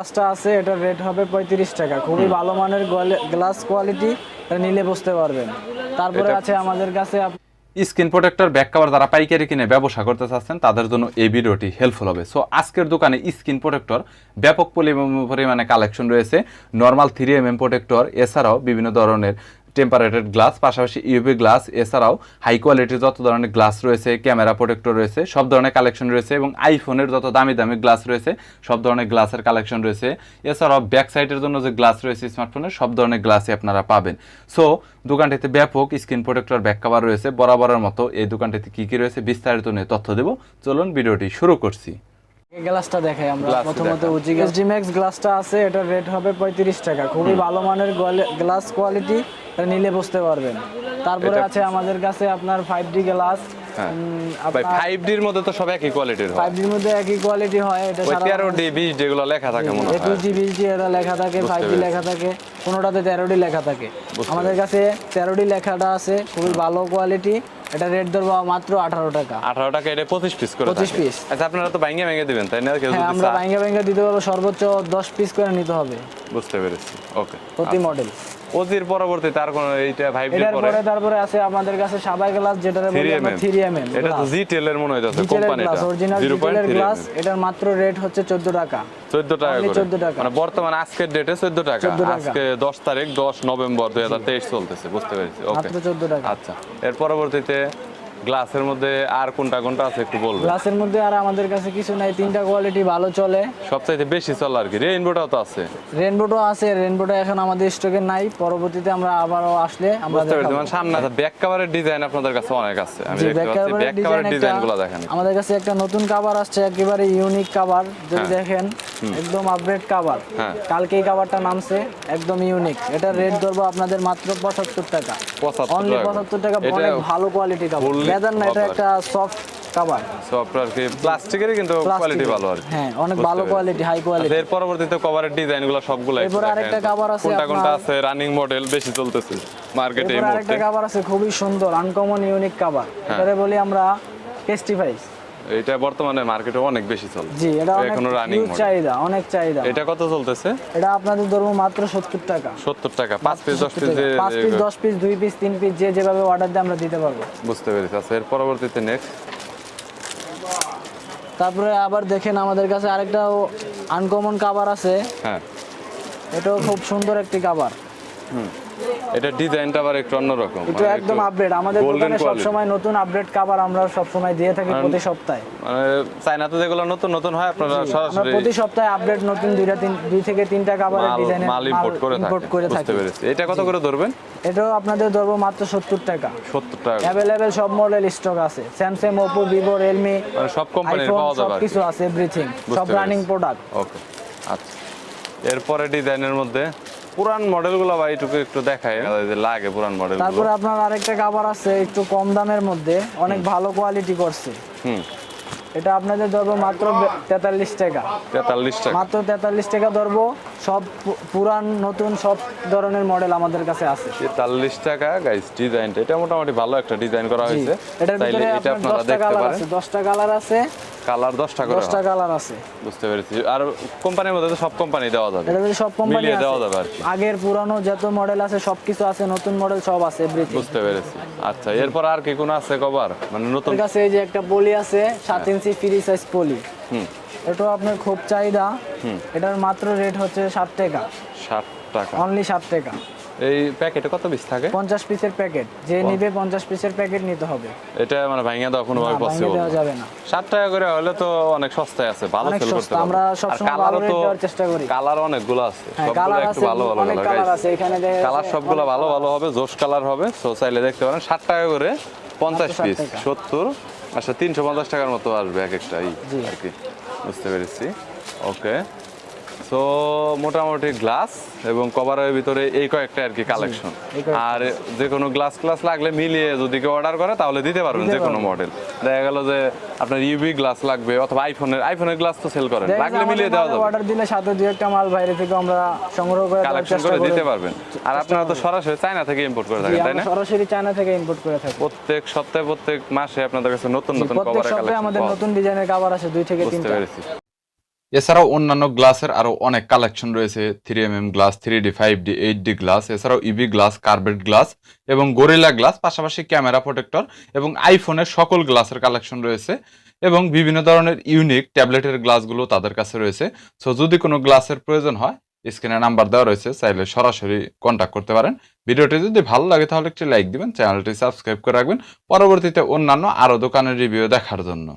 গ্লাসটা আছে এটার রেট হবে পঁয়ত্রিশ টাকা। খুবই ভালো মানের গ্লাস কোয়ালিটি নিলে বুঝতে পারবেন। তারপরে আছে আমাদের কাছে স্ক্রিন প্রোটেক্টর ব্যাক কভার যারা পাইকারি কিনে ব্যবসা করতে চাচ্ছেন তাদের জন্য এই ভিডিওটি হেল্পফুল হবে। সো আজকের দোকানে স্ক্রিন প্রোটেক্টর ব্যাপক পরিমাণ- পরিমাণে কালেকশন রয়েছে। Normal three M M protector এছাড়াও বিভিন্ন ধরনের টেম্পারেটেড গ্লাস পাশাপাশি ইউভি গ্লাস এছাড়াও হাই কোয়ালিটির যত ধরনের গ্লাস রয়েছে ক্যামেরা প্রোটেক্টর রয়েছে সব ধরনের কালেকশন রয়েছে এবং আইফোনের যত দামি দামি গ্লাস রয়েছে সব ধরনের গ্লাসের কালেকশন রয়েছে। এছাড়াও ব্যাক সাইডের জন্য যে গ্লাস রয়েছে স্মার্টফোনের সব ধরনের গ্লাসই আপনারা পাবেন। সো দোকানটিতে ব্যাপক স্ক্রিন প্রোটেক্টর ব্যাক কভার রয়েছে। বরাবরের মতো এই দোকানটিতে কি কি রয়েছে বিস্তারিত নিয়ে তথ্য দেব। চলুন ভিডিওটি শুরু করছি। গ্লাসটা দেখাই আমরা। প্রথমত। উজি এসডি ম্যাক্স গ্লাসটা আছে এটার রেট হবে পঁয়ত্রিশ টাকা। খুবই ভালো মানের গ্লাস কোয়ালিটি এটা নিলে বুঝতে পারবেন। তারপরে আছে আমাদের কাছে আপনার ফাইভ ডি গ্লাস। ফাইভ ডির মধ্যে তো সব একই কোয়ালিটির হয়। ফাইভ ডির মধ্যে একই কোয়ালিটি হয় এটা তেরো ডি বিশ যেগুলো লেখা থাকে মনে টু জি বিশ জি এটা লেখা থাকে ফাইভ ডি লেখা থাকে কোনোটাতে লেখা থাকে। আমাদের কাছে তেরোটি লেখাটা আছে খুবই ভালো কোয়ালিটি এটা রেট ধরবো মাত্র আঠারো টাকা। আঠারো টাকা এটা পঁচিশ পিস করে 25 থাকে। piece। আচ্ছা আপনারা তো ভাঙ্গে ভেঙে দিবেন তাই না? হ্যাঁ আমরা? ভাঙ্গা দিতে পারব সর্বোচ্চ দশ পিস করে নিতে হবে। বুঝতে পেরেছি। ওকে প্রতি মডেল ওজির পরবর্তী তার কোন এইটা ডি পরে পরে তারপরে আছে আমাদের কাছে সাবাই গ্লাস যেটা বলি আমরা এম থ্রি এম এম এটা তো জি টেলের মনে হইতাছে ডিটেলের কোম্পানিটা অরিজিনাল জি পয়েন্ট ডিটেলের গ্লাস এটার মাত্র রেট হচ্ছে চোদ্দ টাকা। চোদ্দ টাকা করে। 14 টাকা। মানে বর্তমান আজকের ডেটে চোদ্দ টাকা। 14 টাকা। আজকে দশ তারিখ দশ নভেম্বর দুই হাজার তেইশ চলতেছে বুঝতে পেরেছি। ওকে মাত্র চোদ্দ টাকা। আচ্ছা। এর পরবর্তীতে গ্লাসের মধ্যে আর কোনটা কোনটা আছে একটু বলবেন? গ্লাসের মধ্যে আর আমাদের কাছে কিছু নাই তিনটা কোয়ালিটি ভালো চলে। সবচাইতে বেশি চলে আর কি রেইনবোটাও তো আছে। রেনবোটো আছে রেনবোটো এখন আমাদের স্টকে নাই পরবর্তীতে আমরা আবারও আসলে আমরা। মানে সামনে আছে ব্যাক কাভারের ডিজাইন আপনাদের কাছে অনেক আছে। আমি দেখতে পাচ্ছি ব্যাক কাভারের design ডিজাইন একটা- দেখেন। আমাদের কাছে একটা নতুন কাভার আসছে একেবারে ইউনিক কাভার যদি হ্যাঁ। দেখেন একদম আপডেট কাভার হ্যাঁ। কালকে এই কাভারটা নামছে একদম ইউনিক এটা রেট ধরবো আপনাদের মাত্র পঁচাত্তর টাকা। 75 অনলি টাকা। পঁচাত্তর টাকা অনেক ভালো কোয়ালিটি কাভার লেদার না এটা। একটা সফট কাভার সফটওয়্যার কি? প্লাস্টিকেরই কিন্তু কোয়ালিটি ভালো আর হ্যাঁ অনেক ভালো কোয়ালিটি হাই কোয়ালিটি এর পরবর্তীতে কভারের ডিজাইনগুলো সবগুলো একটু এরপরে। আরেকটা কভার আছে কোনটা কোনটা আছে? রানিং মডেল বেশি চলতেছে মার্কেটে এই মুহূর্তে। আরেকটা কভার আছে খুবই সুন্দর আনকমন ইউনিক কাবার হ্যাঁ। এটারে বলি আমরা টেস্টিফাইস এটা বর্তমানে মার্কেটে অনেক বেশি চলে। জি এটা অনেক এখনও রানিং চাহিদা অনেক চাহিদা। এটা কত চলতেছে? এটা আপনাদের ধরবো মাত্র সত্তর টাকা। সত্তর টাকা পাঁচ পিস দশ পিস পাঁচ পিস দশ পিস দুই পিস তিন পিস যে যেভাবে অর্ডার দিয়ে আমরা দিতে পারব। বুঝতে পেরেছি। আচ্ছা এর পরবর্তীতে নেক্সট তারপরে আবার দেখেন আমাদের কাছে আরেকটা আনকমন কাভার আছে। হ্যাঁ। এটাও খুব সুন্দর একটি কাভার এটা ডিজাইনটা আবার একটু অন্যরকম এটা মানে একদম আপডেট আমাদের দোকানে quality। সবসময় নতুন আপডেট কাভার আমরা সবসময় দিয়ে থাকি প্রতি সপ্তাহে। মানে চায়নাতে যেগুলো নতুন নতুন হয় আপনারা সরাসরি প্রতি সপ্তাহে আপডেট নতুন দুইটা তিন দুই থেকে তিনটা কাভারের মাল ইম্পোর্ট করে থাকি এটা কত করে ধরবেন? এটাও আপনাদের ধরবো মাত্র সত্তর টাকা। সত্তর টাকা করে। অ্যাভেলেবেল সব মডেল স্টক আছে। স্যামসাং ওপো ভিভো রিয়েলমি সব কোম্পানির পাওয়া যাবে সব কিছু আছে এভরিথিং সব রানিং প্রোডাক্ট ওকে আচ্ছা। এরপরে ডিজাইনের মধ্যে পুরান মডেলগুলো ভাই একটু একটু দেখায় লাগে পুরান মডেলগুলো। তারপরে আপনার আরেকটা কাভার আছে একটু কম দামের মধ্যে অনেক ভালো কোয়ালিটি করছে। হুম। এটা আপনাদের ধরবো মাত্র তেতাল্লিশ টাকা। তেতাল্লিশ টাকা। মাত্র তেতাল্লিশ টাকা ধরবো সব পুরান নতুন সব ধরনের মডেল আমাদের কাছে আছে। তেতাল্লিশ টাকা গাইস ডিজাইনটা এটা মোটামুটি ভালো একটা ডিজাইন করা হয়েছে। এটার ভিতরে এটা আপনার দশটা কালার আছে দশটা কালার আছে। কালার দশটা করে দশটা হয়। কালার আছে। বুঝতে পেরেছি। আর কোম্পানির মধ্যে তো সব কোম্পানি দেওয়া যাবে। এটা সব কোম্পানি মিলিয়ে দেওয়া যাবে আর কি। আগের পুরানো যত মডেল আছে সবকিছু আছে নতুন মডেল সব আছে এভরিথিং বুঝতে পেরেছি। আচ্ছা এরপর আর কি কোন আছে কভার মানে নতুন কাছে এই যে একটা পলি আছে সাত ইঞ্চি ফ্রি সাইজ পলি। হুম। এটাও আপনার খুব চাহিদা। এটার মাত্র রেট হচ্ছে ষাট টাকা। ষাট টাকা। অনলি ষাট টাকা। এই প্যাকেটে কত পিস থাকে? পঞ্চাশ পিসের প্যাকেট। যে নিবে পঞ্চাশ পিসের প্যাকেট নিতে হবে। এটা মানে ভাঙিয়ে দেওয়া কোনোভাবে না, ভাঙিয়ে পসিবল দেওয়া যাবে না। ষাট টাকা করে হলে তো অনেক সস্তায় আছে ভালো সেল করতে আমরা সবসময় কালারও ভালো দেওয়ার চেষ্টা করি। কালার অনেকগুলো আছে হ্যাঁ সবগুলো একটু ভালো ভালো অনেক কালার আছে। এখানে দেখা কালার সবগুলো ভালো ভালো হবে জোশ কালার হবে। সো চাইলে দেখতে পারেন ষাট টাকা করে পঞ্চাশ পিস টাকা। সত্তর আচ্ছা তিনশো পঞ্চাশ টাকার মতো আসবে এক একটা এই আর কি। বুঝতে পেরেছি। ওকে সো মোটামুটি গ্লাস এবং কভারের ভিতরে এই কয়েকটা আর কি কালেকশন আর যে কোনো গ্লাস ক্লাস লাগলে মিলিয়ে যদি কেউ অর্ডার করে তাহলে দিতে পারবেন যে কোনো মডেল দেখা গেল যে আপনার ইউবি গ্লাস লাগবে অথবা আইফোনের আইফোনের গ্লাস তো সেল করেন। লাগলে মিলিয়ে দেওয়া যাবে। অর্ডার দিলে সাথে দুই একটা মাল বাইরে থেকে আমরা সংগ্রহ করে কালেকশন করে দিতে পারবেন। আর আপনারা তো সরাসরি চায়না থেকে ইম্পোর্ট করে থাকেন তাই না? সরাসরি চায়না থেকে ইম্পোর্ট করে থাকি। প্রত্যেক সপ্তাহে প্রত্যেক মাসে আপনাদের কাছে নতুন নতুন প্রত্যেক সপ্তাহে আমাদের নতুন ডিজাইনের কভার আসে দুই থেকে তিনটা। এছাড়াও অন্যান্য গ্লাসের আরও অনেক কালেকশন রয়েছে three M M glass three D five D eight D glass এছাড়াও ইভি গ্লাস কার্বেট গ্লাস এবং গোরিলা গ্লাস পাশাপাশি ক্যামেরা প্রোটেক্টর এবং আইফোনের সকল গ্লাসের কালেকশন রয়েছে এবং বিভিন্ন ধরনের ইউনিক ট্যাবলেটের গ্লাসগুলো তাদের কাছে রয়েছে। সো যদি কোনো গ্লাসের প্রয়োজন হয় স্ক্রিনে নাম্বার দেওয়া রয়েছে, চাইলে সরাসরি কন্ট্যাক্ট করতে পারেন। ভিডিওটি যদি ভালো লাগে, তাহলে একটি লাইক দিবেন চ্যানেলটি সাবস্ক্রাইব করে রাখবেন। পরবর্তীতে অন্যান্য আরও দোকানের রিভিউ দেখার জন্য।